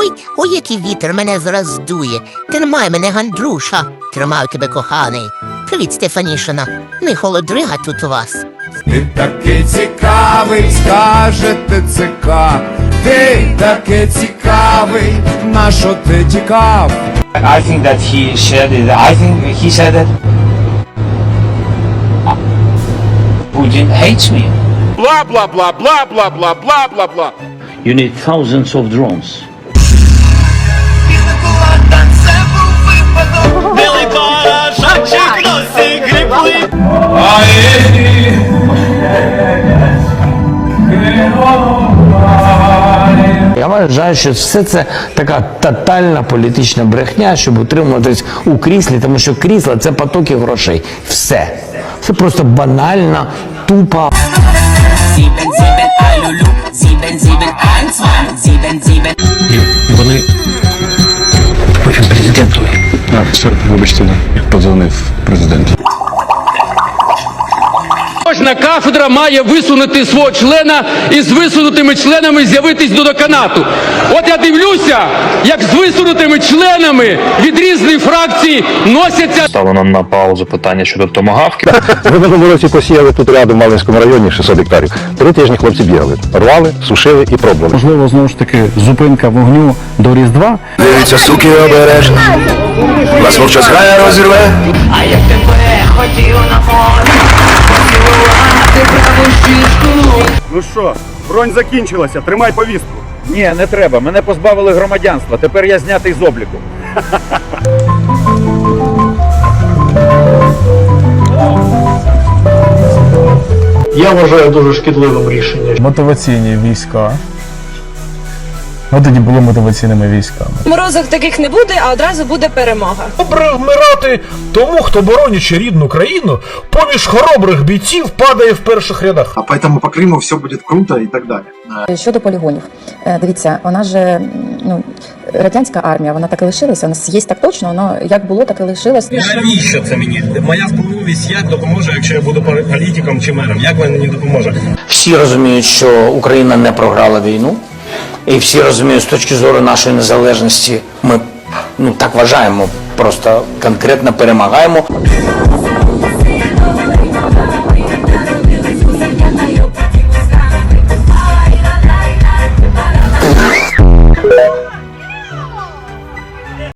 Ой, ой, який вітер мене зараз здує. Тримай мене, Гандруша. Тримаю тебе, коханий. Привіт, Стефанішина. Не холодрига тут у вас. Ти такий цікавий, скаже ТЦК. Ти такий цікавий, на що ти тікав? I think that he said it. I think he said that Putin hates me. blah blah blah blah blah blah blah blah blah. You need thousands of drones. Я вважаю, що все це така тотальна політична брехня, щоб утримуватись у кріслі, тому що крісло це потоки грошей. Все. Це просто банальна, тупа. І вони потім президенту. А, все, вибачте, подзвонив президент. Кожна кафедра має висунути свого члена і з висунутими членами з'явитись до деканату. От я дивлюся, як з висунутими членами від різних фракцій носяться. Ставлено на паузу питання щодо томагавки. Ви в минулому році посіяли тут рядом в Малинському районі 600 гектарів. Три тижні хлопці бігали, рвали, сушили і пробували. Можливо, знову ж таки, зупинка вогню до Різдва. Дивіться, суки обережно. Вас вовча зграя розірве. А я тебе хотів на море, Ну що, бронь закінчилася, тримай повістку. Ні, не треба. Мене позбавили громадянства. Тепер я знятий з обліку. Я вважаю дуже шкідливим рішенням. Мотиваційні війська. Ну тоді були мотиваційними військами. Морозок таких не буде, а одразу буде перемога. Добре вмирати тому, хто боронячи рідну країну, поміж хоробрих бійців падає в перших рядах. А поэтому по Криму все буде круто і так далі. Щодо полігонів, Е, дивіться, вона ж ну радянська армія, вона так і лишилася. У нас є так точно, воно як було, так і лишилось. Навіщо це мені? Моя справедливість як допоможе, якщо я буду політиком чи мером? Як вона мені допоможе? Всі розуміють, що Україна не програла війну, і всі розуміють, з точки зору нашої незалежності, ми ну так вважаємо, просто конкретно перемагаємо.